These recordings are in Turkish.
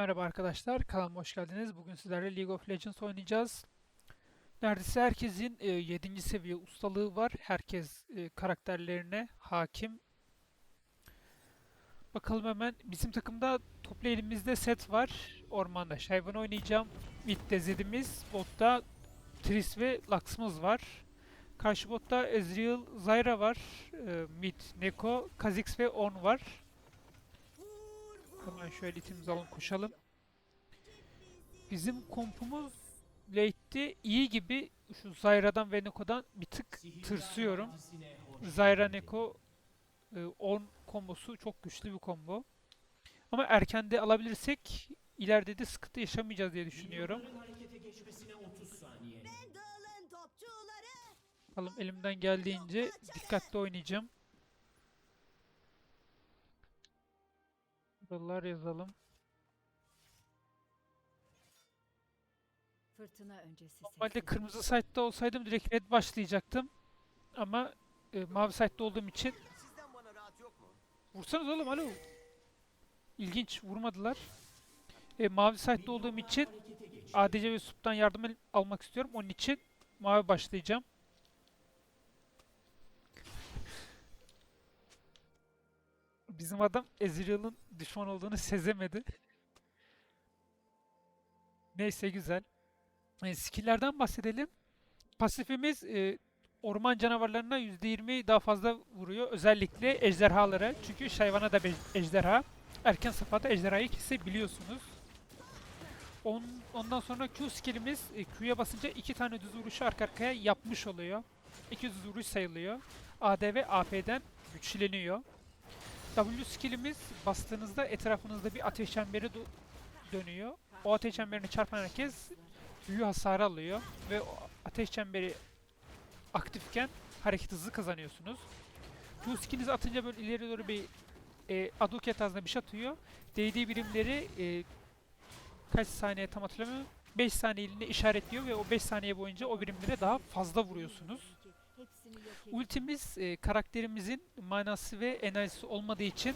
Merhaba arkadaşlar, kanalıma hoş geldiniz. Bugün sizlerle League of Legends oynayacağız. Neredeyse herkesin 7. seviye ustalığı var. Herkes e, karakterlerine hakim. Bakalım hemen. Bizim takımda toplu elimizde set var. Ormanda Shyvana oynayacağım. Mid'de Zed'imiz, botta Triss ve Lux'ımız var. Karşı botta Ezreal, Zyra var. E, Mid, Neko, Kha'Zix ve On var. Hemen şöyle itimizi alalım koşalım. Bizim kompumuz late'de iyi gibi şu Zyra'dan ve Neko'dan bir tık tırsıyorum. Zyra Neko 10 kombosu çok güçlü bir kombo. Ama erkende alabilirsek ileride de sıkıntı yaşamayacağız diye düşünüyorum. Bakalım elimden geldiğince dikkatli oynayacağım. Buralar yazalım. Fırtına öncesi Normalde kırmızı site'da olsaydım direkt red başlayacaktım. Ama e, mavi site'da olduğum için Sizden bana rahat yok mu? vursanız oğlum alo. İlginç vurmadılar. E, mavi site'da olduğum için ADC ve sup'tan yardım almak istiyorum. Onun için mavi başlayacağım. Bizim adam Ezreal'ın düşman olduğunu sezemedi. Neyse güzel. E, skill'lerden bahsedelim. Pasifimiz e, orman canavarlarına %20 daha fazla vuruyor. Özellikle ejderhalara. Çünkü Shyvana da ejderha. Erken safhada ejderhayı kesebiliyorsunuz. On, ondan sonra Q skillimiz e, Q'ya basınca iki tane düz vuruşu arka arkaya yapmış oluyor. İki düz vuruş sayılıyor. AD ve AP'den güçleniyor. W skillimiz bastığınızda etrafınızda bir ateş çemberi dönüyor. O ateş çemberini çarpan herkes büyü hasarı alıyor ve o ateş çemberi aktifken hareket hızı kazanıyorsunuz. Q skillinizi atınca böyle ileri doğru bir e, aduket tarzında bir şey atıyor. Değdiği birimleri e, kaç saniye tam hatırlamıyorum. 5 saniyeliğine işaretliyor ve o 5 saniye boyunca o birimlere daha fazla vuruyorsunuz. Ultimiz e, karakterimizin manası ve enerjisi olmadığı için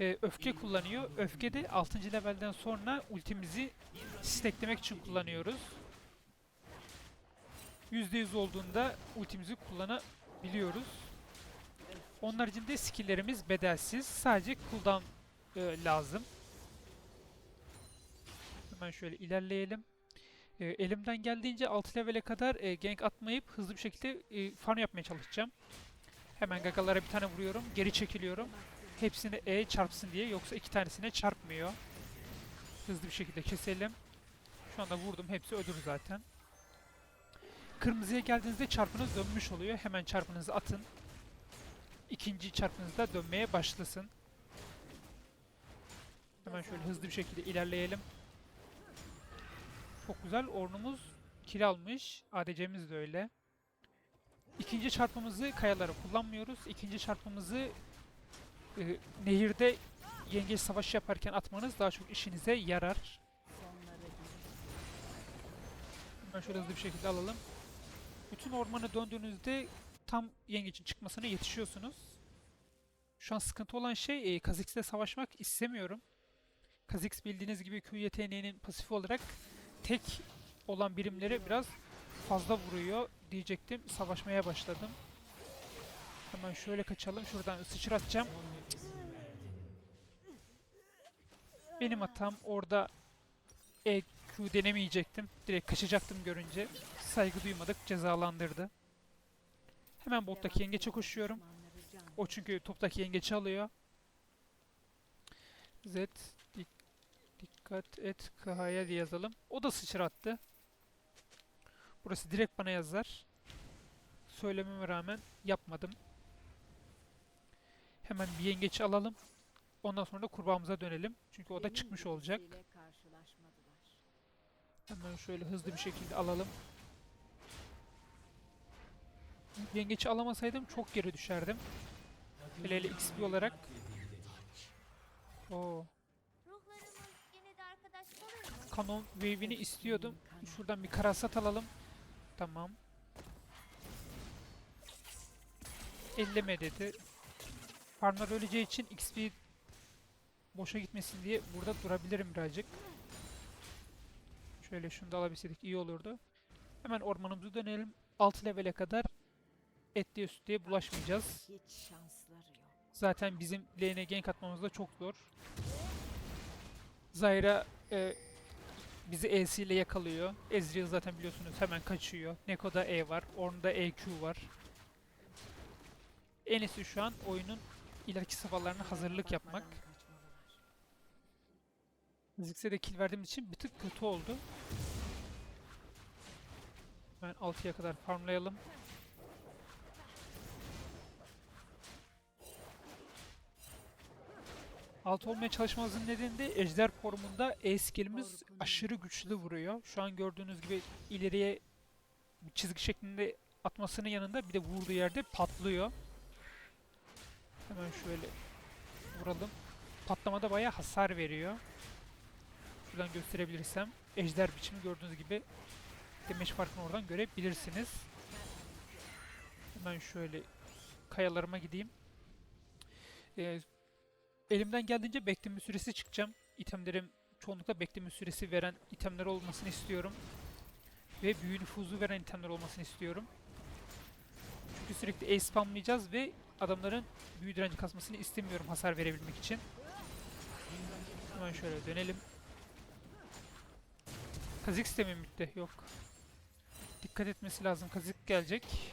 e, öfke kullanıyor. Öfke de 6. levelden sonra ultimizi steklemek için kullanıyoruz. %100 olduğunda ultimizi kullanabiliyoruz. Onun haricinde skill'lerimiz bedelsiz. Sadece cooldown e, lazım. Hemen şöyle ilerleyelim. E, elimden geldiğince 6 levele kadar e, gank atmayıp hızlı bir şekilde e, farm yapmaya çalışacağım. Hemen gagalara bir tane vuruyorum. Geri çekiliyorum. Hepsine E çarpsın diye. Yoksa iki tanesine çarpmıyor. Hızlı bir şekilde keselim. Şu anda vurdum. Hepsi ölür zaten. Kırmızıya geldiğinizde çarpınız dönmüş oluyor. Hemen çarpınızı atın. İkinci çarpınız da dönmeye başlasın. Hemen şöyle hızlı bir şekilde ilerleyelim. Çok güzel. Ornumuz kill almış. ADC'miz de öyle. İkinci çarpımızı kayalara kullanmıyoruz. İkinci çarpımızı e, nehirde yengeç savaşı yaparken atmanız daha çok işinize yarar. Hemen şöyle hızlı bir şekilde alalım. Bütün ormanı döndüğünüzde tam yengecin çıkmasına yetişiyorsunuz. Şu an sıkıntı olan şey e, Kha'Zix'le savaşmak istemiyorum. Kha'Zix bildiğiniz gibi Q yeteneğinin pasifi olarak tek olan birimlere biraz fazla vuruyor diyecektim. Savaşmaya başladım. Hemen şöyle kaçalım. Şuradan sıçratacağım. Benim hatam orada EQ denemeyecektim. Direkt kaçacaktım görünce. Saygı duymadık. Cezalandırdı. Hemen bottaki yengeçe koşuyorum. O çünkü toptaki yengeçi alıyor. Z dikkat et Kha'ya diye yazalım. O da sıçrattı. Burası direkt bana yazar. Söylememe rağmen yapmadım. Hemen bir yengeçi alalım. Ondan sonra da kurbağamıza dönelim. Çünkü o da çıkmış olacak. Hemen şöyle hızlı bir şekilde alalım. Yengeçi alamasaydım çok geri düşerdim. Hele hele XP olarak. Oo, kanon wave'ini istiyordum. Şuradan bir karasat alalım. Tamam. Elleme dedi. Farmlar öleceği için XP boşa gitmesin diye burada durabilirim birazcık. Şöyle şunu da alabilseydik iyi olurdu. Hemen ormanımıza dönelim. 6 levele kadar etliye sütlüye bulaşmayacağız. Zaten bizim lane'e gank atmamız da çok zor. Zyra e, bizi E'si ile yakalıyor. Ezreal zaten biliyorsunuz hemen kaçıyor. Neko'da E var. Ornn'da EQ var. En iyisi şu an oyunun ileriki safhalarına hazırlık yapmak. Ziggs'e de kill verdiğim için bir tık kötü oldu. Ben 6'ya kadar farmlayalım. Alt olmaya çalışmamızın nedeni de ejder formunda E skillimiz aşırı güçlü vuruyor. Şu an gördüğünüz gibi ileriye çizgi şeklinde atmasının yanında bir de vurduğu yerde patlıyor. Hemen şöyle vuralım. Patlamada bayağı hasar veriyor. Şuradan gösterebilirsem. Ejder biçimi gördüğünüz gibi damage farkını oradan görebilirsiniz. Hemen şöyle kayalarıma gideyim. Ee, elimden geldiğince bekleme süresi çıkacağım. İtemlerim çoğunlukla bekleme süresi veren itemler olmasını istiyorum. Ve büyü nüfuzu veren itemler olmasını istiyorum. Çünkü sürekli ace spamlayacağız ve adamların büyü direnci kasmasını istemiyorum hasar verebilmek için. Hemen şöyle dönelim. Kazik sistemi mi bitti? Yok. Dikkat etmesi lazım. Kazik gelecek.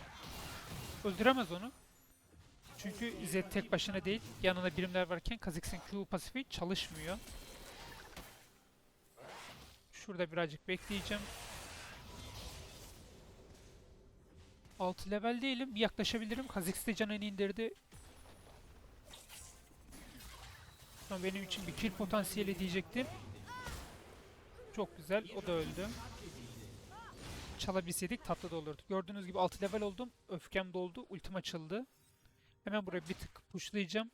Öldüremez onu. Çünkü Z tek başına değil. Yanında birimler varken Kazix'in Q pasifi çalışmıyor. Şurada birazcık bekleyeceğim. 6 level değilim. Yaklaşabilirim. Kha'Zix de canını indirdi. Benim için bir kill potansiyeli diyecektim. Çok güzel. O da öldü. Çalabilseydik tatlı da olurdu. Gördüğünüz gibi 6 level oldum. Öfkem doldu. Ultim açıldı. Hemen buraya bir tık pushlayacağım.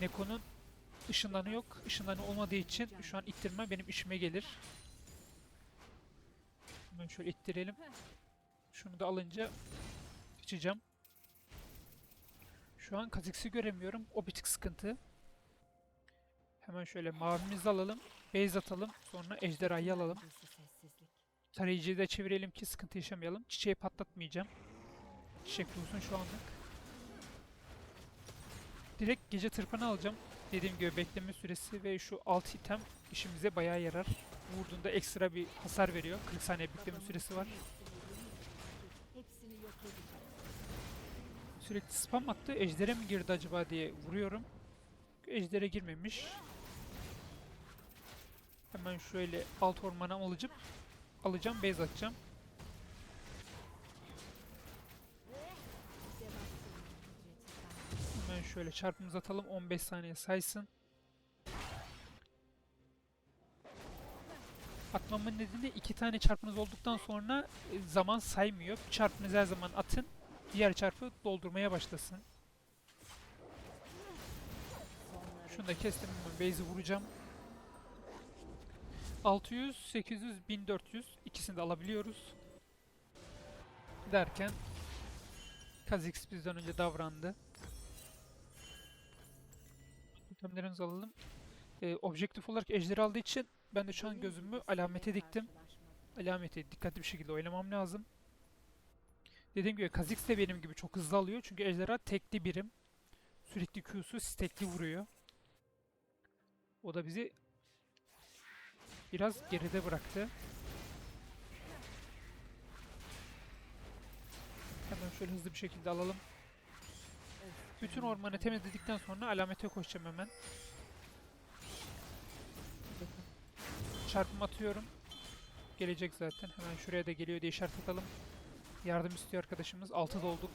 Neko'nun ışınlanı yok. Işınlanı olmadığı için şu an ittirme benim işime gelir. Hemen şöyle ittirelim. Şunu da alınca geçeceğim. Şu an Kha'Zix'i göremiyorum. O bir tık sıkıntı. Hemen şöyle mavimizi alalım. Base atalım. Sonra ejderhayı alalım. Tarayıcıyı da çevirelim ki sıkıntı yaşamayalım. Çiçeği patlatmayacağım. Çiçek dursun şu anlık. Direkt gece tırpanı alacağım. Dediğim gibi bekleme süresi ve şu alt item işimize bayağı yarar. Vurduğunda ekstra bir hasar veriyor. 40 saniye bekleme süresi var. Sürekli spam attı. Ejder'e mi girdi acaba diye vuruyorum. Ejder'e girmemiş. Hemen şöyle alt ormana alıcıp alacağım, base atacağım. Şöyle çarpımızı atalım. 15 saniye saysın. Atmamın nedeni iki tane çarpınız olduktan sonra e, zaman saymıyor. Çarpınızı her zaman atın. Diğer çarpı doldurmaya başlasın. Şunu da kestim base'i vuracağım. 600, 800, 1400 ikisini de alabiliyoruz. Derken Kha'Zix bizden önce davrandı. İtemlerimizi alalım. Ee, objektif olarak ejderi aldığı için ben de şu an gözümü alamete diktim. Alamete dikkatli bir şekilde oynamam lazım. Dediğim gibi Kha'Zix de benim gibi çok hızlı alıyor. Çünkü ejderha tekli birim. Sürekli Q'su stekli vuruyor. O da bizi biraz geride bıraktı. Hemen şöyle hızlı bir şekilde alalım. Bütün ormanı temizledikten sonra alamete koşacağım hemen. Çarpım atıyorum. Gelecek zaten. Hemen şuraya da geliyor diye işaret atalım. Yardım istiyor arkadaşımız. 6'da olduk.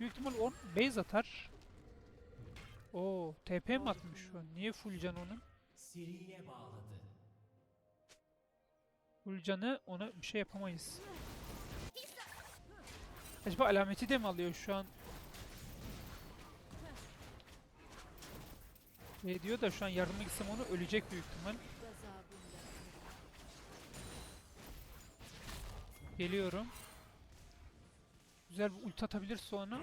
Büyük ihtimal on base atar. Oo, TP mi atmış şu an? Niye full can onun? Siri'ye bağladı. Full canı ona bir şey yapamayız. Acaba alameti de mi alıyor şu an? Ne diyor da şu an yardıma gitsem onu ölecek büyük ihtimal. Geliyorum. Güzel bir ulti atabilir sonra.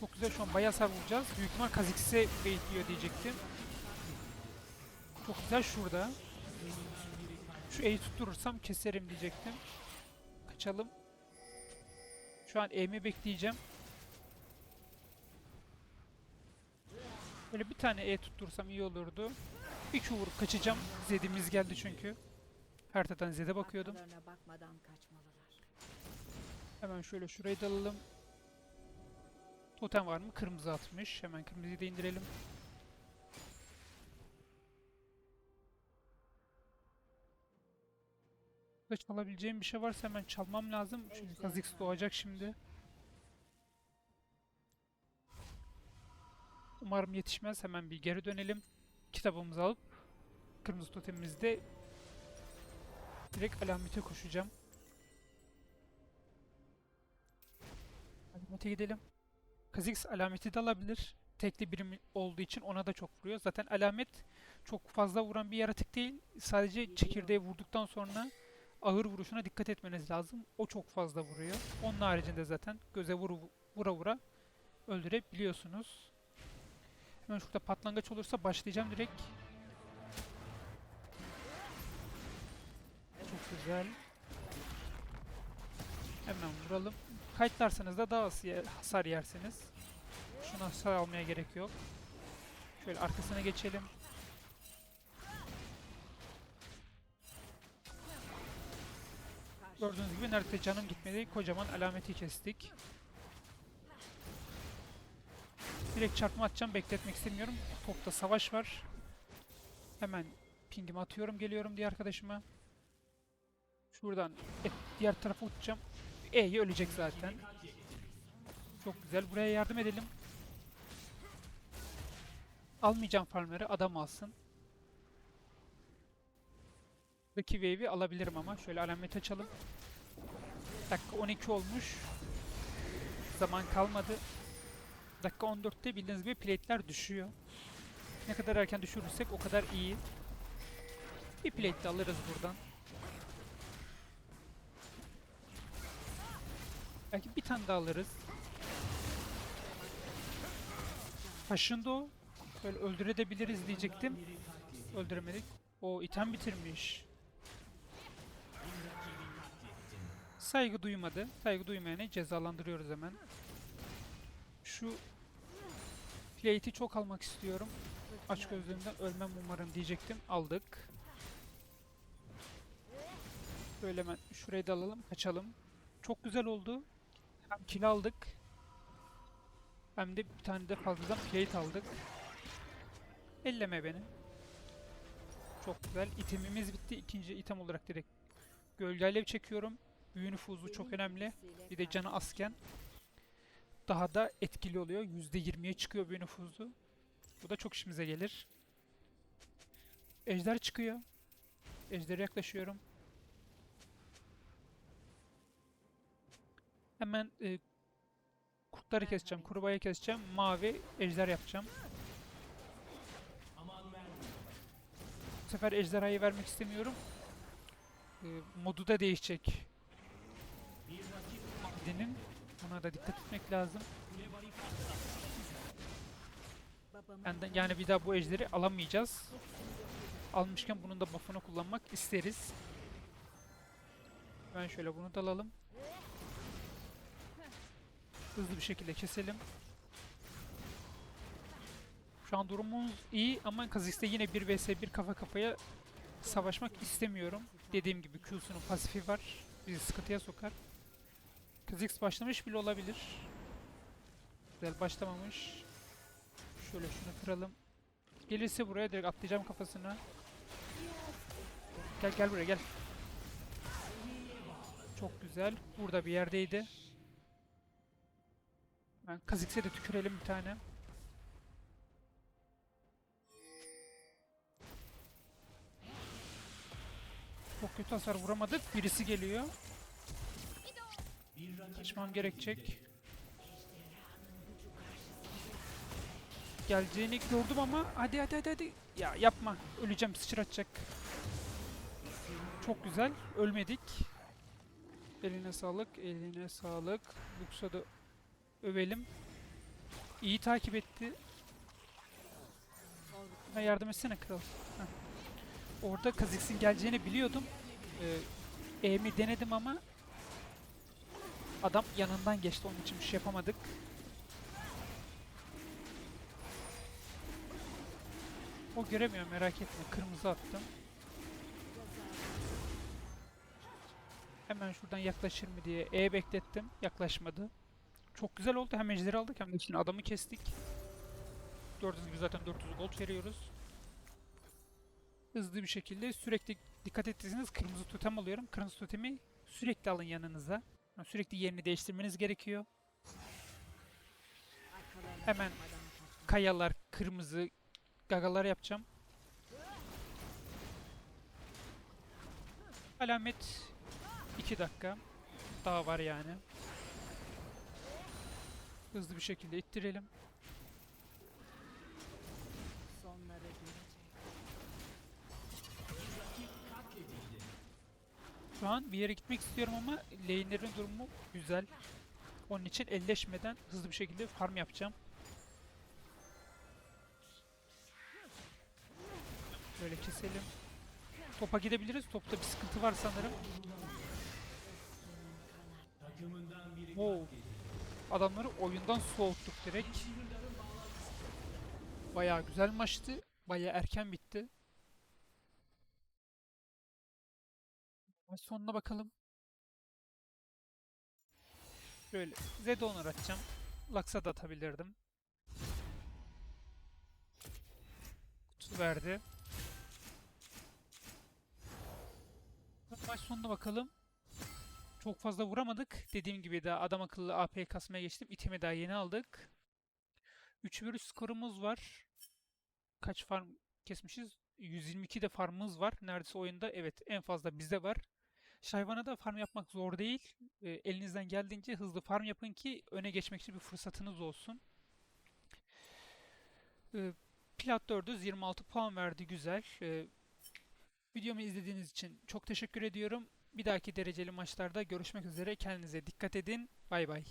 Çok güzel şu an bayağı hasar vuracağız. Büyük ihtimal Kha'Zix'e baitliyor diyecektim. Çok güzel şurada. Şu E'yi tutturursam keserim diyecektim. Kaçalım. Şu an E'mi bekleyeceğim. Böyle bir tane E tuttursam iyi olurdu. Bir vurup kaçacağım. Zed'imiz geldi çünkü. Haritadan Zed'e bakıyordum. Arkalarına bakmadan kaçmalılar. Hemen şöyle şurayı da alalım. Totem var mı? Kırmızı atmış. Hemen kırmızıyı da indirelim. Burada çalabileceğim bir şey varsa hemen çalmam lazım. Çünkü Kha'Zix doğacak şimdi. Umarım yetişmez. Hemen bir geri dönelim. Kitabımızı alıp kırmızı totemimizde direkt alamete koşacağım. Alamete gidelim. Kha'Zix alameti de alabilir. Tekli birim olduğu için ona da çok vuruyor. Zaten alamet çok fazla vuran bir yaratık değil. Sadece çekirdeği vurduktan sonra ağır vuruşuna dikkat etmeniz lazım. O çok fazla vuruyor. Onun haricinde zaten göze vuru, vura vura öldürebiliyorsunuz. Hemen şurada patlangaç olursa başlayacağım direkt. Çok güzel. Hemen vuralım. Kayıtlarsanız da daha az hasar yersiniz. Şuna hasar almaya gerek yok. Şöyle arkasına geçelim. Gördüğünüz gibi neredeyse canım gitmedi. Kocaman alameti kestik. Direkt çarpma atacağım. Bekletmek istemiyorum. Topta savaş var. Hemen pingimi atıyorum. Geliyorum diye arkadaşıma. Şuradan e, diğer tarafa uçacağım. E'yi ölecek zaten. Çok güzel. Buraya yardım edelim. Almayacağım farmları. Adam alsın. Buradaki wave'i alabilirim ama. Şöyle alamet açalım. Dakika 12 olmuş. Zaman kalmadı. Dakika 14'te bildiğiniz gibi plate'ler düşüyor. Ne kadar erken düşürürsek o kadar iyi. Bir plate de alırız buradan. Belki bir tane daha alırız. Taşındı o. Böyle öldürebiliriz diyecektim. Öldüremedik. O item bitirmiş. Saygı duymadı. Saygı duymayanı cezalandırıyoruz hemen. Şu plate'i çok almak istiyorum. Aç gözlüğümden ölmem umarım diyecektim. Aldık. Böyle hemen şurayı da alalım. Kaçalım. Çok güzel oldu. Hem kill aldık. Hem de bir tane de fazladan plate aldık. Elleme beni. Çok güzel. İtemimiz bitti. İkinci item olarak direkt gölge alev çekiyorum. Büyü nüfuzu çok önemli. Bir de canı azken daha da etkili oluyor. %20'ye çıkıyor büyü nüfuzu. Bu da çok işimize gelir. Ejder çıkıyor. Ejder'e yaklaşıyorum. Hemen e, kurtları keseceğim, kurbağayı keseceğim. Mavi ejder yapacağım. Bu sefer ejderhayı vermek istemiyorum. E, modu da değişecek. Madenin. Buna da dikkat etmek lazım. Yani, yani bir daha bu ejderi alamayacağız. Almışken bunun da buff'ını kullanmak isteriz. Ben şöyle bunu da alalım. Hızlı bir şekilde keselim. Şu an durumumuz iyi ama Kha'Zix'te yine 1 vs 1 kafa kafaya savaşmak istemiyorum. Dediğim gibi Q'sunun pasifi var. Bizi sıkıntıya sokar. Kha'Zix başlamış bile olabilir. Güzel başlamamış. Şöyle şunu kıralım. Gelirse buraya direkt atlayacağım kafasına. Gel gel buraya gel. Çok güzel. Burada bir yerdeydi. Ben Kha'Zix'e de tükürelim bir tane. Çok kötü hasar vuramadık. Birisi geliyor. Kaçmam gerekecek. Geleceğini gördüm ama hadi hadi hadi hadi. Ya yapma. Öleceğim sıçratacak. Çok güzel. Ölmedik. Eline sağlık. Eline sağlık. Lux'a da övelim. İyi takip etti. Ha, yardım etsene kral. Heh. Orada Kha'Zix'in geleceğini biliyordum. Ee, E'mi denedim ama adam yanından geçti. Onun için bir şey yapamadık. O göremiyor merak etme. Kırmızı attım. Hemen şuradan yaklaşır mı diye E beklettim. Yaklaşmadı. Çok güzel oldu. Hem ejderi aldık hem de şimdi adamı kestik. Gördüğünüz gibi zaten 400 gold veriyoruz. Hızlı bir şekilde sürekli dikkat ettiyseniz kırmızı totem alıyorum. Kırmızı totemi sürekli alın yanınıza. Sürekli yerini değiştirmeniz gerekiyor. Hemen kayalar, kırmızı gagalar yapacağım. Alamet 2 dakika. Daha var yani. Hızlı bir şekilde ittirelim. Şu an bir yere gitmek istiyorum ama lane'lerin durumu güzel. Onun için elleşmeden hızlı bir şekilde farm yapacağım. Böyle keselim. Topa gidebiliriz. Topta bir sıkıntı var sanırım. Wow. Adamları oyundan soğuttuk direkt. Bayağı güzel maçtı. Bayağı erken bitti. Maç sonuna bakalım. Şöyle Zedonor atacağım. Lux'a da atabilirdim. Kutu verdi. Maç sonuna bakalım. Çok fazla vuramadık. Dediğim gibi daha adam akıllı AP kasmaya geçtim. İtemi daha yeni aldık. 3 1 skorumuz var. Kaç farm kesmişiz? 122 de farmımız var. Neredeyse oyunda evet en fazla bizde var. Şayvana da farm yapmak zor değil. Ee, elinizden geldiğince hızlı farm yapın ki öne geçmek için bir fırsatınız olsun. Ee, Plat 400 26 puan verdi güzel. Ee, videomu izlediğiniz için çok teşekkür ediyorum. Bir dahaki dereceli maçlarda görüşmek üzere. Kendinize dikkat edin. Bay bay.